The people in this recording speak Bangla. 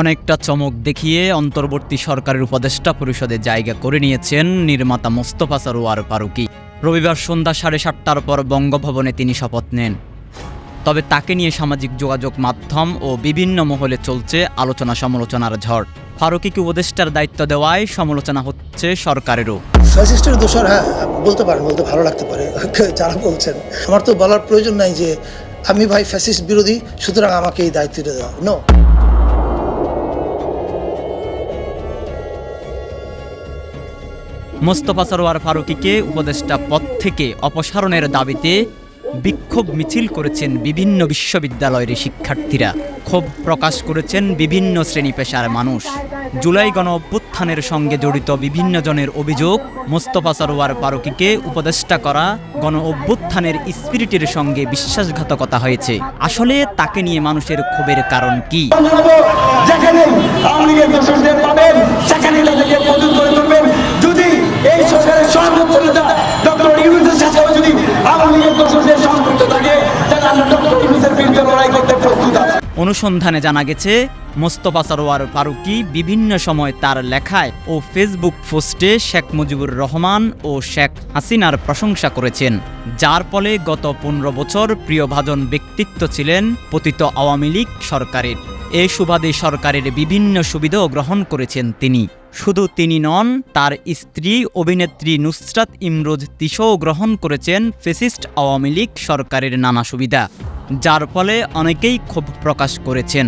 অনেকটা চমক দেখিয়ে অন্তর্বর্তী সরকারের উপদেষ্টা পরিষদে জায়গা করে নিয়েছেন নির্মাতা মোস্তফা সরোয়ার ফারুকি। রবিবার সন্ধ্যা সাড়ে সাতটার পর বঙ্গভবনে তিনি শপথ নেন। তবে তাকে নিয়ে সামাজিক যোগাযোগ মাধ্যম ও বিভিন্ন মহলে চলছে আলোচনা সমালোচনার ঝড়। ফারুকিকে উপদেষ্টার দায়িত্ব দেওয়ায় সমালোচনা হচ্ছে সরকারেরও। ফ্যাসিস্টের দোষর হ্যাঁ বলতে পারেন, বলতে ভালো লাগতে পারে, যারা বলছেন। আমার তো বলার প্রয়োজন নাই যে, আমি ভাই ফ্যাসিস্ট বিরোধী, সুতরাং আমাকে এই দায়িত্বটা দেওয়া নো মোস্তফা সরোয়ার ফারুকিকে উপদেষ্টা পদ থেকে অপসারণের দাবিতে বিক্ষোভ মিছিল করেছেন বিভিন্ন বিশ্ববিদ্যালয়ের শিক্ষার্থীরা। ক্ষোভ প্রকাশ করেছেন বিভিন্ন শ্রেণি পেশার মানুষ। জুলাই গণ অভ্যুত্থানের সঙ্গে জড়িত বিভিন্ন জনের অভিযোগ, মোস্তফা সরোয়ার ফারুকিকে উপদেষ্টা করা গণ অভ্যুত্থানের স্পিরিটের সঙ্গে বিশ্বাসঘাতকতা হয়েছে। আসলে তাকে নিয়ে মানুষের ক্ষোভের কারণ কি? অনুসন্ধানে জানা গেছে, মোস্তফা সরোয়ার ফারুকি বিভিন্ন সময় তার লেখায় ও ফেসবুক পোস্টে শেখ মুজিবুর রহমান ও শেখ হাসিনার প্রশংসা করেছেন, যার ফলে গত পনেরো বছর প্রিয়ভাজন ব্যক্তিত্ব ছিলেন পতিত আওয়ামী লীগ সরকারের। এ সুবাদে সরকারের বিভিন্ন সুবিধাও গ্রহণ করেছেন তিনি। শুধু তিনি নন, তার স্ত্রী অভিনেত্রী নুসরাত ইমরোজ তিশও গ্রহণ করেছেন ফেসিস্ট আওয়ামী লীগ সরকারের নানা সুবিধা। যার ফলে অনেকেই ক্ষোভ প্রকাশ করেছেন।